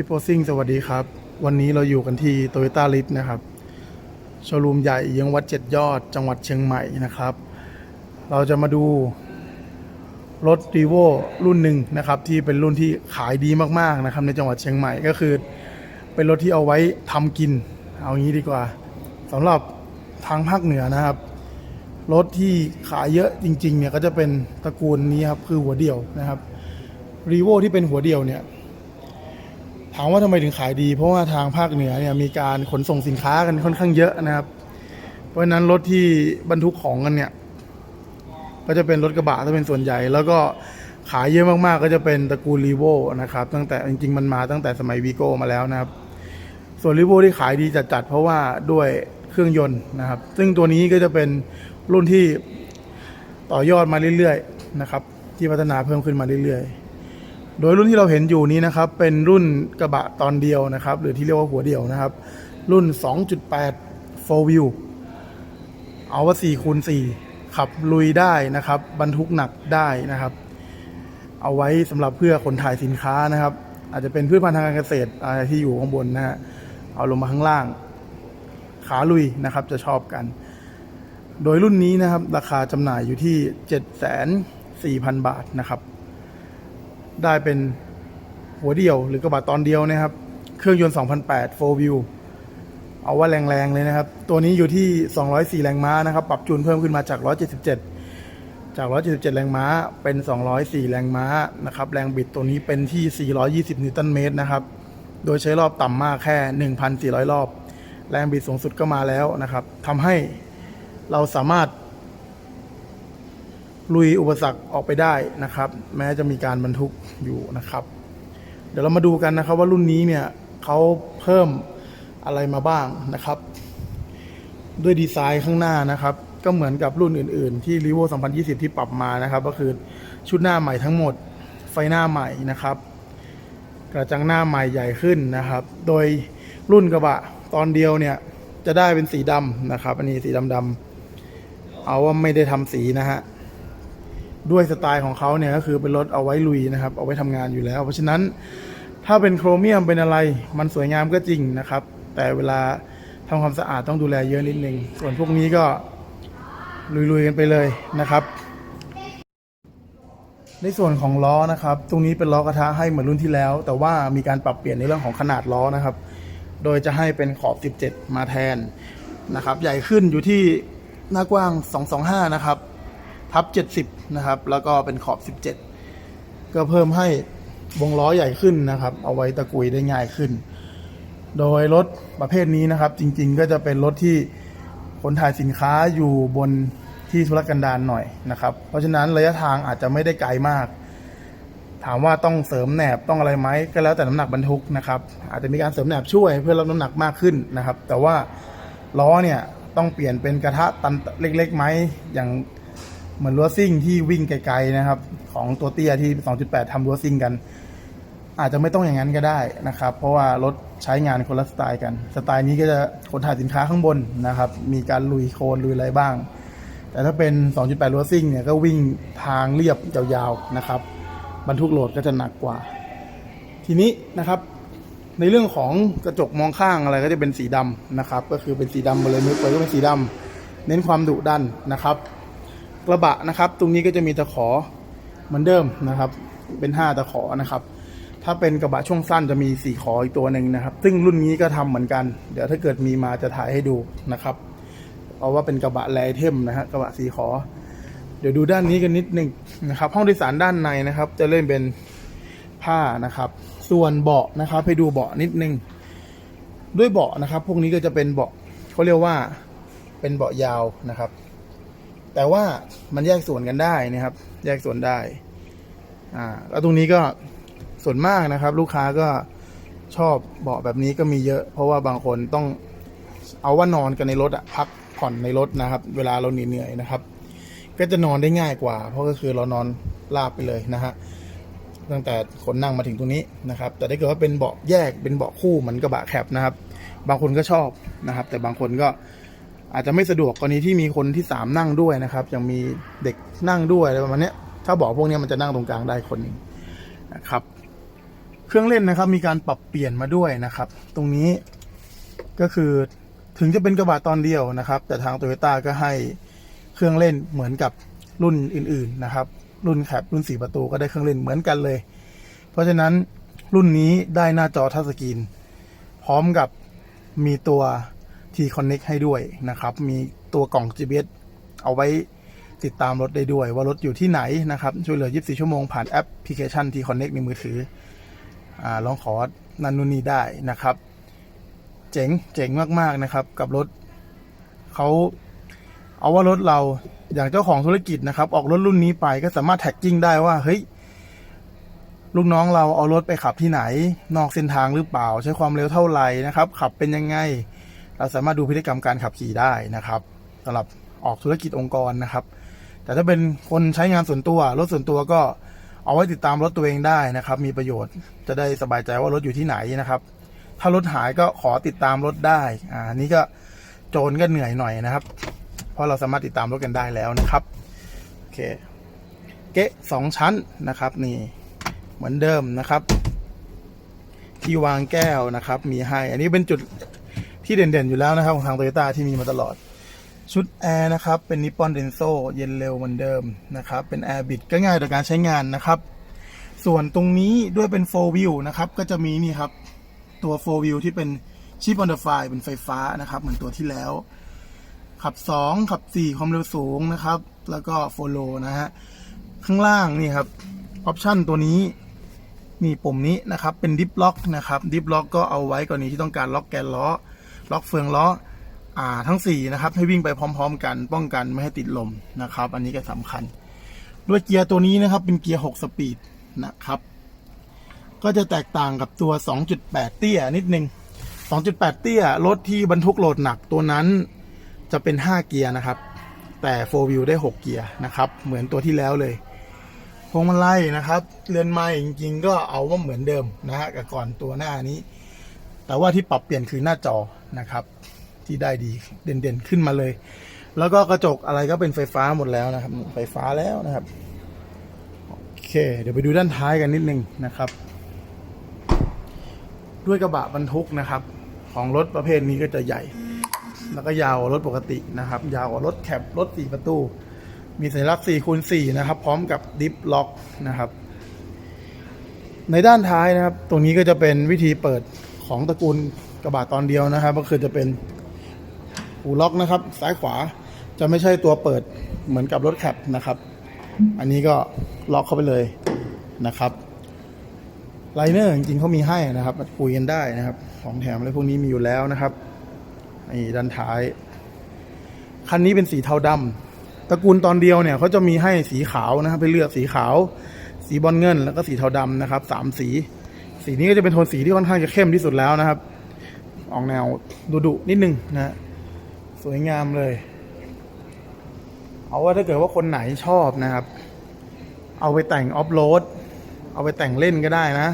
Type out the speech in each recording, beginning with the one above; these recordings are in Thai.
พี่โปซิ่งสวัสดีครับ วันนี้เราอยู่กันที่โตโยต้าลิฟนะครับโชว์รูมใหญ่ยังวัดเจ็ดยอดจังหวัดเชียงใหม่นะครับ เราจะมาดูรถรีโวรุ่นหนึ่งนะครับ ที่เป็นรุ่นที่ขายดีมากๆนะครับ ในจังหวัดเชียงใหม่ก็คือ เป็นรถที่เอาไว้ทำกิน เอางี้ดีกว่าสำหรับทางภาคเหนือนะครับรถที่ขายเยอะจริงๆเนี่ยก็จะเป็นตระกูลนี้ครับคือหัวเดี่ยวนะครับรีโวที่เป็นหัวเดี่ยวเนี่ย ถามว่าทำไมถึงขายดี เพราะว่าทางภาคเหนือเนี่ยมีการขนส่งสินค้ากันค่อนข้างเยอะนะครับ เพราะฉะนั้นรถที่บรรทุกของกันเนี่ย ก็จะเป็นรถกระบะถ้าเป็นส่วนใหญ่ แล้วก็ขายเยอะมากๆ ก็จะเป็นตระกูลรีโวนะครับ ตั้งแต่จริงๆมันมาตั้งแต่สมัยวีโก้มาแล้วนะครับ ส่วนรีโวที่ขายดีจัดๆเพราะว่าด้วยเครื่องยนต์นะครับ ซึ่งตัวนี้ก็จะเป็นรุ่นที่ต่อยอดมาเรื่อยๆนะครับ ที่พัฒนาเพิ่มขึ้นมาเรื่อยๆ โดยรุ่นที่เราเห็นอยู่นี้นะครับเป็นรุ่นกระบะตอนเดียวนะครับ หรือที่เรียกว่าหัวเดียวนะครับ รุ่น 2.8 4 wheel เอาว่า4คูณ4ขับลุยได้นะครับ บรรทุกหนักได้นะครับ เอาไว้สำหรับเพื่อขนถ่ายสินค้านะครับ อาจจะเป็นพืชพันธุ์ทางการเกษตรอะไรที่อยู่ข้างบนนะฮะเอาลงมาข้างล่าง ขาลุยนะครับจะชอบกัน โดยรุ่นนี้นะครับ ราคาจำหน่ายอยู่ที่ 74,000 บาทนะครับ ได้เป็นหัวเดียวหรือกระบะตอนเดียวนะครับ เครื่องยนต์ 2008 4 wheel เอาว่าแรงๆเลยนะครับ ตัวนี้อยู่ที่ 204 แรงม้านะครับ ปรับจูนเพิ่มขึ้นมาจาก 177 จาก 177 แรงม้าเป็น 204 แรงม้านะครับ แรงบิดตัวนี้เป็นที่ 420 นิวตันเมตรนะครับ โดยใช้รอบต่ำมากแค่ 1,400 รอบ แรงบิดสูงสุดก็มาแล้วนะครับทำให้เราสามารถ ลุยอุปสรรคออกไปได้นะครับ แม้จะมีการบรรทุกอยู่นะครับ เดี๋ยวเรามาดูกันนะครับว่ารุ่นนี้เนี่ยเขาเพิ่มอะไรมาบ้างนะครับ ด้วยดีไซน์ข้างหน้านะครับ ก็เหมือนกับรุ่นอื่น ๆ ที่ r e v o 2020 ที่ปรับมานะครับ ก็คือชุดหน้าใหม่ทั้งหมด ไฟหน้าใหม่นะครับ กระจังหน้าใหม่ใหญ่ขึ้นนะครับ โดยรุ่นกระบะตอนเดียวเนี่ยจะได้เป็นสีดำนะครับ อันนี้สีดำๆเอาว่าไม่ได้ทำสีนะฮะ ด้วยสไตล์ของเขาเนี่ยก็คือเป็นรถเอาไว้ลุยนะครับ เอาไว้ทำงานอยู่แล้ว เพราะฉะนั้นถ้าเป็นโครเมียมเป็นอะไรมันสวยงามก็จริงนะครับ แต่เวลาทำความสะอาดต้องดูแลเยอะนิดนึง ส่วนพวกนี้ก็ลุยๆกันไปเลยนะครับ ในส่วนของล้อนะครับ ตรงนี้เป็นล้อกระทะให้เหมือนรุ่นที่แล้ว แต่ว่ามีการปรับเปลี่ยนในเรื่องของขนาดล้อนะครับ โดยจะให้เป็นขอบ 17 มาแทนนะครับ ใหญ่ขึ้นอยู่ที่หน้ากว้าง 225 นะครับ ทับ70นะครับ แล้วก็เป็นขอบ17ก็เพิ่มให้วงล้อใหญ่ขึ้นนะครับ เอาไว้ตะกุยได้ง่ายขึ้น โดยรถประเภทนี้นะครับ จริงๆ ก็จะเป็นรถที่ขนถ่ายสินค้าอยู่บนที่ธุรกันดารหน่อยนะครับ เพราะฉะนั้นระยะทางอาจจะไม่ได้ไกลมาก ถามว่าต้องเสริมแหนบต้องอะไรไหมก็แล้วแต่น้ำหนักบรรทุกนะครับ อาจจะมีการเสริมแหนบช่วยเพื่อรับน้ำหนักมากขึ้นนะครับ แต่ว่าล้อเนี่ยต้องเปลี่ยนเป็นกระทะตันเล็กๆไหมอย่าง เหมือนรั้วซิ่งที่วิ่งไกลๆนะครับ ของตัวเตี้ยที่ 2.8ทำรั้วซิ่งกัน อาจจะไม่ต้องอย่างนั้นก็ได้นะครับ เพราะว่ารถใช้งานคนละสไตล์กัน สไตล์นี้ก็จะขนถ่ายสินค้าข้างบนนะครับ มีการลุยโคลนลุยอะไรบ้าง แต่ถ้าเป็น 2.8 รัวซิ่งเนี่ยก็วิ่งทางเรียบยาวๆนะครับ บรรทุกโหลดก็จะหนักกว่า ทีนี้นะครับในเรื่องของกระจกมองข้างอะไรก็จะเป็นสีดำนะครับ ก็คือเป็นสีดำหมดเลยมือเปิดก็เป็นสีดำเน้นความดุดันนะครับ กระบะนะครับ ตรงนี้ก็จะมีตะขอเหมือนเดิมนะครับ เป็น5ตะขอนะครับ ถ้าเป็นกระบะช่วงสั้นจะมีสี่ขออีกตัวหนึ่งนะครับ ซึ่งรุ่นนี้ก็ทำเหมือนกัน เดี๋ยวถ้าเกิดมีมาจะถ่ายให้ดูนะครับ เอาว่าเป็นกระบะแลเทมนะฮะกระบะสีขอ เดี๋ยวดูด้านนี้กันนิดหนึ่งนะครับ ห้องโดยสารด้านในนะครับ จะเล่นเป็นผ้านะครับ ส่วนเบาะนะครับ ให้ดูเบาะนิดนึง ด้วยเบาะนะครับ พวกนี้ก็จะเป็นเบาะเขาเรียกว่าเป็นเบาะยาวนะครับ แต่ว่ามันแยกส่วนกันได้นะครับ แยกส่วนได้อ่าแล้วตรงนี้ก็ส่วนมากนะครับ ลูกค้าก็ชอบเบาะแบบนี้ก็มีเยอะ เพราะว่าบางคนต้องเอาว่านอนกันในรถอะพักผ่อนในรถนะครับ เวลาเราเหนื่อยๆนะครับ ก็จะนอนได้ง่ายกว่า เพราะก็คือเรานอนราบไปเลยนะฮะตั้งแต่คนนั่งมาถึงตรงนี้นะครับ แต่ถ้าเกิดว่าเป็นเบาะแยกเป็นเบาะคู่เหมือนกระบะแคปนะครับ บางคนก็ชอบนะครับ แต่บางคนก็ อาจจะไม่สะดวกกรณีที่มีคนที่สามนั่งด้วยนะครับ ยังมีเด็กนั่งด้วยอะไรประมาณนี้ถ้าบาะพวกนี้มันจะนั่งตรงกลางได้คนหนึ่งนะครับ เครื่องเล่นนะครับ มีการปรับเปลี่ยนมาด้วยนะครับ ตรงนี้ก็คือถึงจะเป็นกระบะตอนเดียวนะครับ แต่ทางโตโยต้าก็ให้เครื่องเล่นเหมือนกับรุ่นอื่น ๆนะครับ รุ่นแคปรุ่นสี่ประตูก็ได้เครื่องเล่นเหมือนกันเลย เพราะฉะนั้นรุ่นนี้ได้หน้าจอทัชสกรีนพร้อมกับมีตัว T Connect ให้ด้วยนะครับ มีตัวกล่อง GPS เอาไว้ติดตามรถได้ด้วย ว่ารถอยู่ที่ไหนนะครับ ช่วยเหลือ 24 ชั่วโมงผ่านแอปพลิเคชัน T Connect ในมือถืออลองขอนันนุนนีได้นะครับ เจ๋งเจ๋งมาก ๆ นะครับ กับรถเขาเอาว่ารถเราอย่างเจ้าของธุรกิจนะครับ ออกรถรุ่นนี้ไปก็สามารถแท็กกิ้งได้ว่าเฮ้ยลูกน้องเราเอารถไปขับที่ไหน นอกเส้นทางหรือเปล่า ใช้ความเร็วเท่าไหร่นะครับ ขับเป็นยังไง เราสามารถดูพฤติกรรมการขับขี่ได้นะครับสำหรับออกธุรกิจองค์กรนะครับ แต่ถ้าเป็นคนใช้งานส่วนตัว รถส่วนตัวก็เอาไว้ติดตามรถตัวเองได้นะครับ มีประโยชน์จะได้สบายใจว่ารถอยู่ที่ไหนนะครับ ถ้ารถหายก็ขอติดตามรถได้อ่านนี้ก็โจรก็เหนื่อยหน่อยนะครับ เพราะเราสามารถติดตามรถกันได้แล้วนะครับโอเคเก๊ะสองชั้นนะครับ นี่เหมือนเดิมนะครับ ที่วางแก้วนะครับ มีให้ อันนี้เป็นจุด ที่เด่นๆ อยู่แล้วนะครับ ของทางโตโยต้าที่มีมาตลอด ชุดแอร์นะครับ เป็นนิปปอนเดนโซเย็นเร็วเหมือนเดิมนะครับ เป็นแอร์บิดก็ง่ายต่อการใช้งานนะครับ ส่วนตรงนี้ด้วยเป็น4 wheel นะครับ ก็จะมีนี่ครับ ตัว4 wheel ที่เป็นชิปออนเดอร์ไฟเป็นไฟฟ้านะครับ เหมือนตัวที่แล้ว ขับ 2 ขับ 4 ความเร็วสูงนะครับ แล้วก็โฟโลนะฮะข้างล่างนี่ครับออปชันตัวนี้นี่ปุ่มนี้นะครับเป็นดิฟล็อกนะครับดิฟล็อกก็เอาไว้กรณีที่ต้องการล็อกแกนล้อ ล็อกเฟืองล้ออ่าทั้ง4นะครับให้วิ่งไปพร้อม ๆ กันป้องกันไม่ให้ติดลมนะครับ อันนี้ก็สำคัญ ด้วยเกียร์ตัวนี้นะครับเป็นเกียร์6สปีดนะครับก็จะแตกต่างกับตัว 2.8 เตี้ยนิดนึง 2.8 เตี้ยรถที่บรรทุกโหลดหนักตัวนั้นจะเป็น 5 เกียร์นะครับ แต่4 wheel ได้ 6 เกียร์นะครับ เหมือนตัวที่แล้วเลยพวงมาลัยนะครับ เรือนไม้จริงๆ ก็เอาว่าเหมือนเดิมนะฮะกับก่อนตัวหน้านี้ แต่ว่าที่ปรับเปลี่ยนคือหน้าจอ นะครับ ที่ได้ดีเด่นๆขึ้นมาเลย แล้วก็กระจกอะไรก็เป็นไฟฟ้าหมดแล้วนะครับ ไฟฟ้าแล้วนะครับโอเค เดี๋ยวไปดูด้านท้ายกันนิดนึงนะครับ ด้วยกระบะบรรทุกนะครับ ของรถประเภทนี้ก็จะใหญ่ แล้วก็ยาวกว่ารถปกตินะครับ ยาวกว่ารถแคปรถสี่ประตู มีสัญลักษณ์4คูณ4นะครับ พร้อมกับดิฟล็อกนะครับในด้านท้ายนะครับ ตรงนี้ก็จะเป็นวิธีเปิดของตระกูล กระบะตอนเดียวนะครับ ก็คือจะเป็นหูล็อกนะครับ ซ้ายขวาจะไม่ใช่ตัวเปิดเหมือนกับรถแคปนะครับ อันนี้ก็ล็อกเข้าไปเลยนะครับไลเนอร์จริงๆเขามีให้นะครับคุยกันได้นะครับ ของแถมอะไรพวกนี้มีอยู่แล้วนะครับนี่ด้านท้าย คันนี้เป็นสีเทาดำตระกูลตอนเดียวเนี่ยเขาจะมีให้สีขาวนะครับไปเลือกสีขาว สีบอลเงิน แล้วก็สีเทาดำนะครับสามสี สีนี้ก็จะเป็นโทนสีที่ค่อนข้างจะเข้มที่สุดแล้วนะครับ ออกแนวดุดุนิดนึงนะสวยงามเลย เอาว่าถ้าเกิดว่าคนไหนชอบนะครับ เอาไปแต่งออฟโรดเอาไปแต่งเล่นก็ได้นะ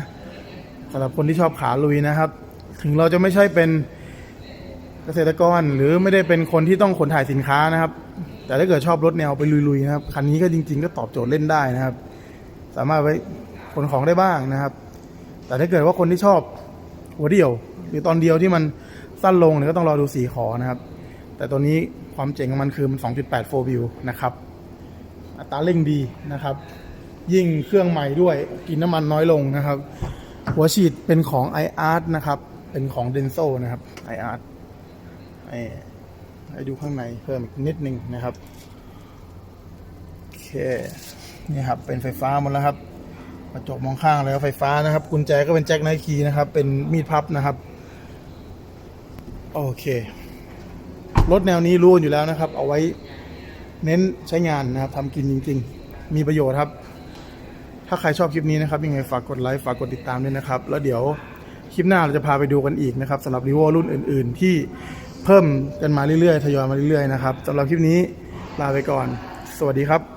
สำหรับคนที่ชอบขาลุยนะครับ ถึงเราจะไม่ใช่เป็นเกษตรกรหรือไม่ได้เป็นคนที่ต้องขนถ่ายสินค้านะครับ แต่ถ้าเกิดชอบรถแนวไปลุยๆนะครับคันนี้ก็จริง ๆ ก็ตอบโจทย์เล่นได้นะครับ สามารถไว้ขนของได้บ้างนะครับ แต่ถ้าเกิดว่าคนที่ชอบหัวเดี่ยว รือตอนเดียวที่มันสั้นลงเนี่ยก็ต้องรอดูสีขอนะครับ แต่ตัวนี้ความเจ๋งของมันคือมัน 2.8 4 view นะครับ อัตราเร่งดีนะครับ ยิ่งเครื่องใหม่ด้วยกินน้ำมันน้อยลงนะครับ หัวฉีดเป็นของ iArt นะครับ เป็นของ Denso นะครับ iArt ให้ให้ดูข้างในเพิ่มอีกนิดนึงนะครับโอเคนี่ครับเป็นไฟฟ้าหมดแล้วครับกระจกมองข้างแล้วไฟฟ้านะครับ กุญแจก็เป็นแจ็คไนคีนะครับ เป็นมีดพับนะครับ โอเครถแนวนี้รู้กันอยู่แล้วนะครับ เอาไว้เน้นใช้งานนะครับทำกินจริง ๆ มีประโยชน์ครับ ถ้าใครชอบคลิปนี้นะครับ ยังไงฝากกดไลค์ฝากกดติดตามด้วยนะครับ แล้วเดี๋ยวคลิปหน้าเราจะพาไปดูกันอีกนะครับสำหรับรีโวรุ่นอื่น ๆ ที่เพิ่มกันมาเรื่อยๆทยอยมาเรื่อยๆนะครับสำหรับคลิปนี้ลาไปก่อน สวัสดีครับ